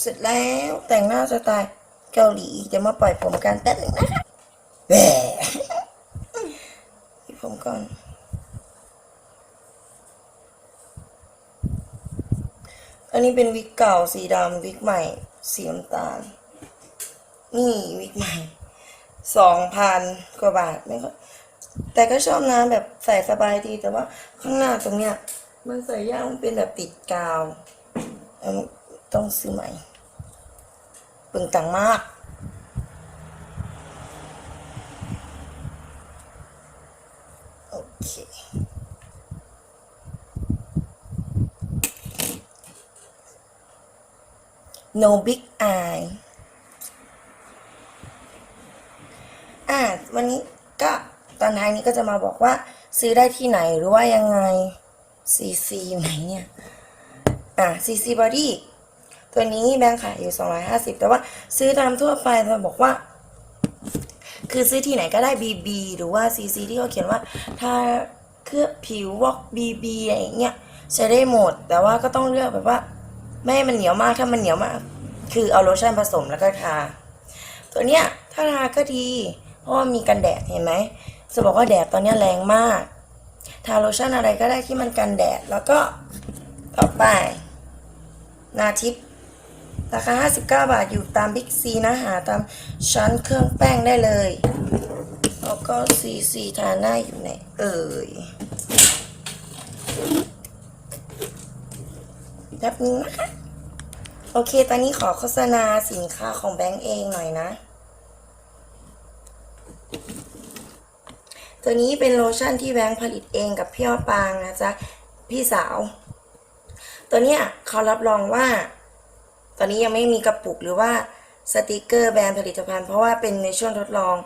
เสร็จแล้วแต่งหน้าสไตล์เกาหลีเดี๋ยวมาปล่อยผมกันแป๊บหนึงนะคะแหวปิดผมก่อน อันนี้เป็นวิกเก่าสีดำวิกใหม่สีน้ำตาล นี่วิกใหม่สองพันกว่าบาทไม่ค่อยแต่ก็ชอบนะแบบใส่สบายดีแต่ว่าข้างหน้าตรงเนี้ย มันใส่ยากมันเป็นแบบติดกาวอ ต้องซื้อใหม่เปึงตังมากโอเค no big eye อะวันนี้ก็ตอนท้ายนี้ก็จะมาบอกว่า ซื้อได้ที่ไหนหรือว่ายังไง CC อยู่ไหนเนี่ย อะ CC Body ตัวนี้แบงค์ขายอยู่ 250 แต่ว่าซื้อตามทั่วไปจะบอกว่า คือซื้อที่ไหนก็ได้ BB หรือว่า CC ที่เขาเขียนว่าถ้าเคลือบผิววอก BB อะไรอย่างเงี้ยใช้ได้หมด แต่ว่าก็ต้องเลือกแบบว่า ไม่ให้มันเหนียวมากถ้ามันเหนียวมาก คือเอาโลชั่นผสมแล้วก็ทาตัวเนี้ยถ้าทาก็ดี เพราะว่ามีกันแดดเห็นไหมจะบอกว่าแดดตอนนี้แรงมาก ทาโลชั่นอะไรก็ได้ที่มันกันแดดแล้วก็ต่อไป นาทิพย์ ราคา 59 บาทอยู่ตามบิ๊กซีนะหาตามชั้นเครื่องแป้งได้เลยแล้วก็ซีซีทาหน้าอยู่ไหนเอ่ยแป๊บนึงนะคะโอเค ตอนนี้ขอโฆษณาสินค้าของแบงก์เองหน่อยนะ ตัวนี้เป็นโลชั่นที่แบงค์ผลิตเองกับพี่อ้อปางนะจ๊ะ พี่สาว ตัวเนี้ยเขารับรองว่า ตอนนี้ยังไม่มีกระปุกหรือว่าสติกเกอร์แบรนด์ผลิตภัณฑ์เพราะว่าเป็นในช่วงทดลอง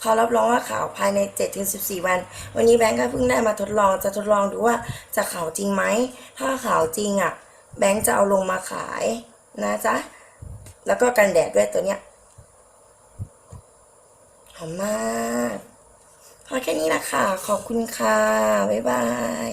เขารับรองว่าขาวภายใน 7-14 วัน วันนี้แบงค์ก็เพิ่งได้มาทดลองจะทดลองดูว่าจะขาวจริงไหม ถ้าขาวจริงอะ แบงค์จะเอาลงมาขายนะจ๊ะ แล้วก็กันแดดด้วยตัวเนี้ยหอมมาก พอแค่นี้ละค่ะ ขอบคุณค่ะ บ๊ายบาย